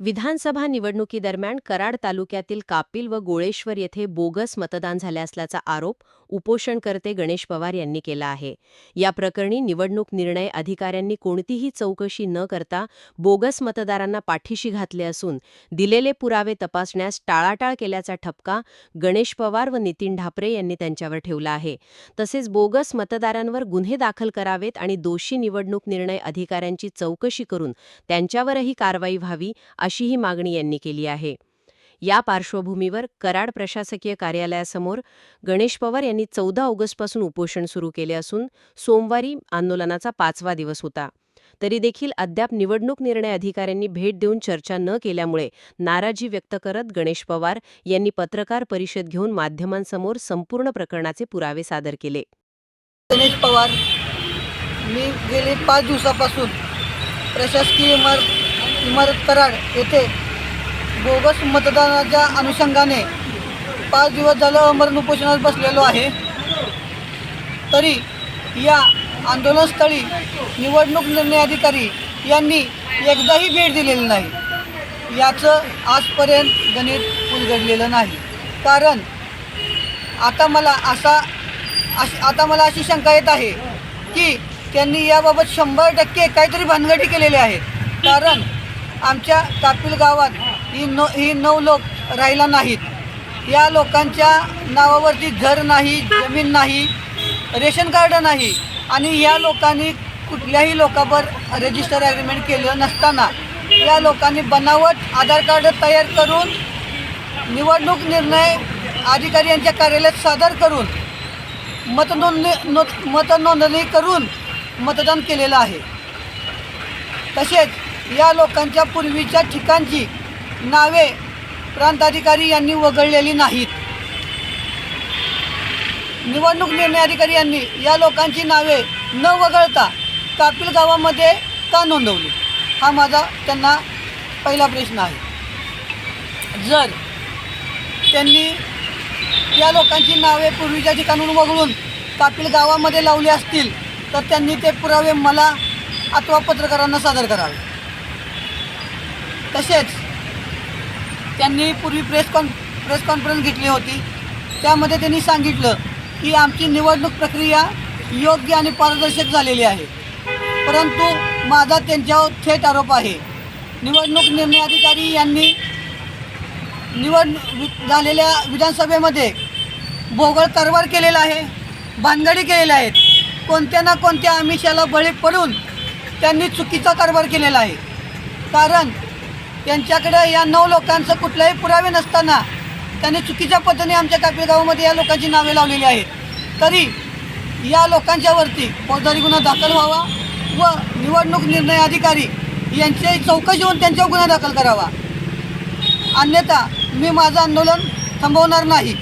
विधानसभा निवडणुकीदरम्यान कराड तालुक्यातील कापिल व गोळेश्वर येथे बोगस मतदान झाले असल्याचा आरोप उपोषणकर्ते गणेश पवार यांनी केला आहे. या प्रकरणी निवडणूक निर्णय अधिकाऱ्यांनी कोणतीही चौकशी न करता बोगस मतदारांना पाठीशी घातले असून दिलेले पुरावे तपासण्यास टाळाटाळ केल्याचा ठपका गणेश पवार व नितीन ढापरे यांनी त्यांच्यावर ठेवला आहे. तसेच बोगस मतदारांवर गुन्हे दाखल करावेत आणि दोषी निवडणूक निर्णय अधिकाऱ्यांची चौकशी करून त्यांच्यावरही कारवाई व्हावी अशीही मागणी यांनी केली आहे. या पार्श्वभूमीवर कराड प्रशासकीय कार्यालयासमोर गणेश पवार यांनी चौदा ऑगस्टपासून उपोषण सुरू केले असून सोमवारी आंदोलनाचा पाचवा दिवस होता. तरी देखील अद्याप निवडणूक निर्णय अधिकाऱ्यांनी भेट देऊन चर्चा न केल्यामुळे नाराजी व्यक्त करत गणेश पवार यांनी पत्रकार परिषद घेऊन माध्यमांसमोर संपूर्ण प्रकरणाचे पुरावे सादर केले. गणेश पवार मी गेले पाच दिवसापासून प्रशासकीय इमारत इमारत कराड येथे बोगस मतदानाच्या अनुषंगाने पाच दिवस झालं अमरण उपोषणात बसलेलो आहे. तरी या आंदोलनस्थळी निवडणूक निर्णय अधिकारी यांनी एकदाही भेट दिलेली नाही. याचं आजपर्यंत गणित उलगडलेलं नाही. कारण आता मला असा अश आता मला अशी शंका येत आहे की त्यांनी याबाबत शंभर टक्के काहीतरी भानगडी केलेली आहे. कारण आमच्या कापिल गावात ही नो ही नऊ लोक राहिला नाहीत. या लोकांच्या नावावरती घर नाही जमीन नाही रेशन कार्ड नाही आणि या लोकांनी कुठल्याही लोकांवर रजिस्टर ॲग्रीमेंट केलं नसताना या लोकांनी बनावट आधार कार्ड तयार करून निवडणूक निर्णय अधिकारी यांच्या कार्यालयात सादर करून मतनोंदणी नो मतनोंदणी करून मतदान केलेलं आहे. तसेच या लोकांच्या पूर्वीच्या ठिकाणची नावे प्रांताधिकारी यांनी वगळलेली नाहीत. निवडणूक निर्णय अधिकारी यांनी या लोकांची नावे न वगळता कापिल गावामध्ये का नोंदवली? हा माझा त्यांना पहिला प्रश्न आहे. जर त्यांनी या लोकांची नावे पूर्वीच्या ठिकाणून वगळून कापिल गावामध्ये लावली असतील तर त्यांनी ते पुरावे मला अथवा पत्रकारांना सादर करावे. तसेच त्यांनी पूर्वी प्रेस कॉन प्रेस कॉन्फरन्स घेतली होती. त्यामध्ये त्यांनी सांगितलं की आमची निवडणूक प्रक्रिया योग्य आणि पारदर्शक झालेली आहे. परंतु माझा त्यांच्यावर थेट आरोप आहे. निवडणूक निर्णय अधिकारी यांनी निवड झालेल्या विधानसभेमध्ये भोगळ कारभार केलेला आहे भानगडी केलेल्या आहेत. कोणत्या ना कोणत्या आमिषाला बळी पडून त्यांनी चुकीचा कारभार केलेला आहे. कारण यांच्याकडं या नऊ लोकांचं कुठलेही पुरावे नसताना त्यांनी चुकीच्या पद्धतीने आमच्या कापी गावामध्ये या लोकांची नावे लावलेली आहेत. तरी या लोकांच्यावरती फौजदारी गुन्हा दाखल व्हावा व निवडणूक निर्णय अधिकारी यांची चौकशी होऊन त्यांच्यावर गुन्हा दाखल करावा. अन्यथा मी माझं आंदोलन थांबवणार नाही.